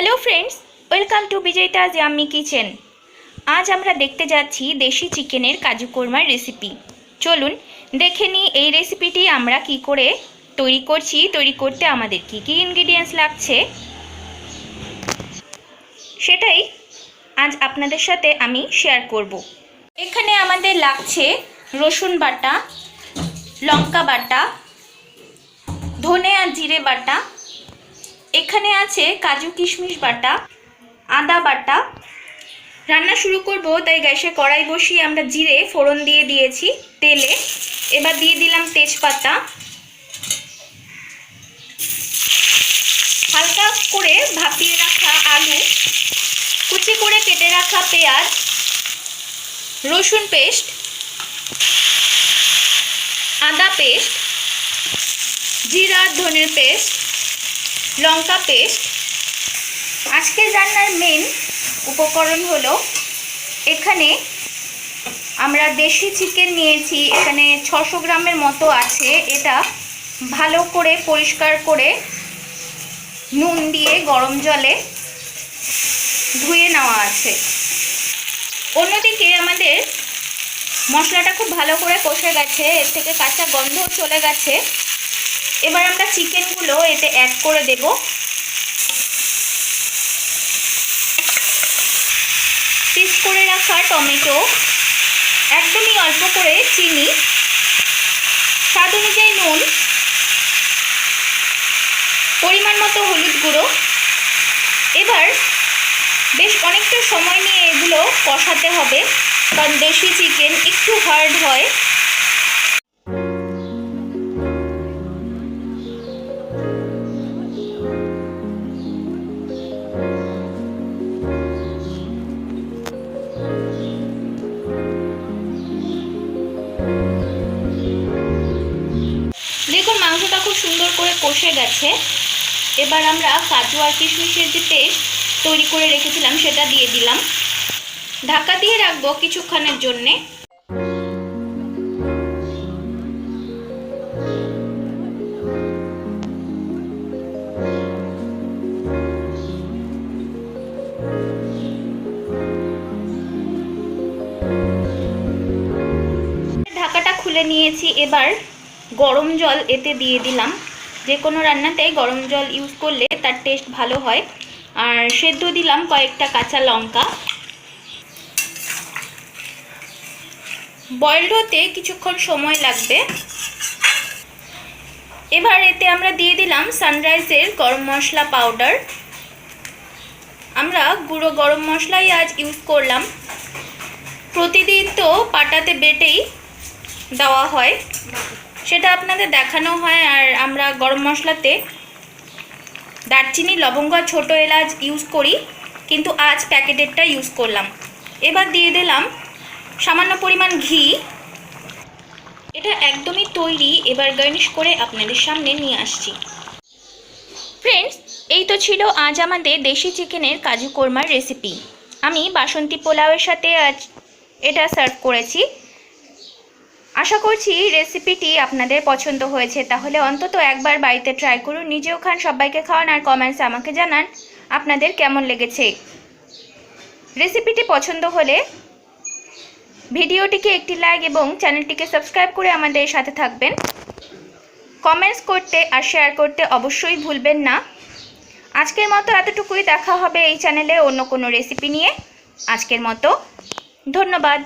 Hello friends welcome to বিজয়িতাজ yummy kitchen আজ আমরা দেখতে যাচ্ছি দেশি চিকেনের কাজু কোরমার রেসিপি চলুন, দেখে নিই এই রেসিপিটি আমরা কি করে তৈরি করছি। তৈরি করতে আমাদের কি কি ইনগ্রিডিয়েন্টস লাগছে? সেটাই আজ আপনাদের সাথে আমি শেয়ার করব। এখানে আমাদের লাগছে রসুন বাটা, লঙ্কা বাটা, ধনে আর জিরে বাটা এখানে আছে কাজু কিশমিশ বাটা, আদা বাটা। রান্না শুরু করব, তাই গ্যাসে কড়াই বসিয়ে আমরা জিরে, ফোড়ন দিয়ে দিয়েছি তেলে। এবার দিয়ে দিলাম তেজপাতা। হালকা করে ভাপিয়ে রাখা আলু, কুচি করে কেটে রাখা পেঁয়াজ, রসুন পেস্ট, আদা পেস্ট, জিরা, ধনের পেস্ট লঙ্কা পেস্ট আজকের রান্নার মেন উপকরণ হলো, এখানে আমরা দেশি চিকেন নিয়েছি, এখানে ছশো গ্রামের মতো আছে। এটা ভালো করে পরিষ্কার করে নুন দিয়ে গরম জলে ধুয়ে নেওয়া আছে। অন্যদিকে আমাদের মশলাটা খুব ভালো করে কষে গেছে, এর থেকে কাঁচা গন্ধ চলে গেছে। এবার আমরা চিকেনগুলো এতে অ্যাড করে দেব। পিস করে রাখা টমেটো, একদমই অল্প করে চিনি, স্বাদ অনুযায়ী নুন, পরিমাণ মতো হলুদ গুঁড়ো। এবার বেশ অনেকটা সময় নিয়ে এগুলো কষাতে হবে, কারণ দেশি চিকেন একটু হার্ড হয়। মাংসটা খুব সুন্দর করে কষে গেছে। এবার আমরা কাজু আর কিশমিশের যে পেস্ট তৈরি করে রেখেছিলাম, সেটা দিয়ে দিলাম। ঢাকা দিয়ে রাখব কিছুক্ষণের জন্যে। ঢাকাটা খুলে নিয়েছি। এবার গরম জল এতে দিয়ে দিলাম। যে কোনো রান্নাতে গরম জল ইউজ করলে তার টেস্ট ভালো হয়। আর সেদ্ধ দিলাম কয়েকটা কাঁচা লঙ্কা। বয়েলড হতে কিছুক্ষণ সময় লাগবে। এবার এতে আমরা দিয়ে দিলাম সানরাইজের গরম মশলা পাউডার আমরা গুঁড়ো গরম মশলাই আজ ইউজ করলাম। প্রতিদিন তো পাটাতে বেটেই দেওয়া হয়। সেটা আপনাদের দেখানো হয় আর আমরা গরম মশলাতে দারচিনি, লবঙ্গ আর ছোটো এলাচ ইউজ করি, কিন্তু আজ প্যাকেটেরটা ইউজ করলাম। এবার দিয়ে দিলাম সামান্য পরিমাণ ঘি। এটা একদমই তৈরি, এবার গার্নিশ করে আপনাদের সামনে নিয়ে আসছি। ফ্রেন্ডস এই তো ছিল আজ আমাদের দেশি চিকেনের কাজু কোরমার রেসিপি আমি বাসন্তী পোলাওয়ের সাথে আজ এটা সার্ভ করেছি। আশা করছি রেসিপিটি আপনাদের পছন্দ হয়েছে। তাহলে অন্তত একবার বাড়িতে ট্রাই করুন নিজেও খান সবাইকে খাওয়ান আর কমেন্টস আমাকে জানান আপনাদের কেমন লেগেছে। রেসিপিটি পছন্দ হলে ভিডিওটিকে একটি লাইক এবং চ্যানেলটিকে সাবস্ক্রাইব করে আমাদের সাথে থাকবেন। কমেন্টস করতে আর শেয়ার করতে অবশ্যই ভুলবেন না। আজকের মতো এতটুকুই, দেখা হবে এই চ্যানেলে অন্য কোনো রেসিপি নিয়ে। আজকের মতো, ধন্যবাদ।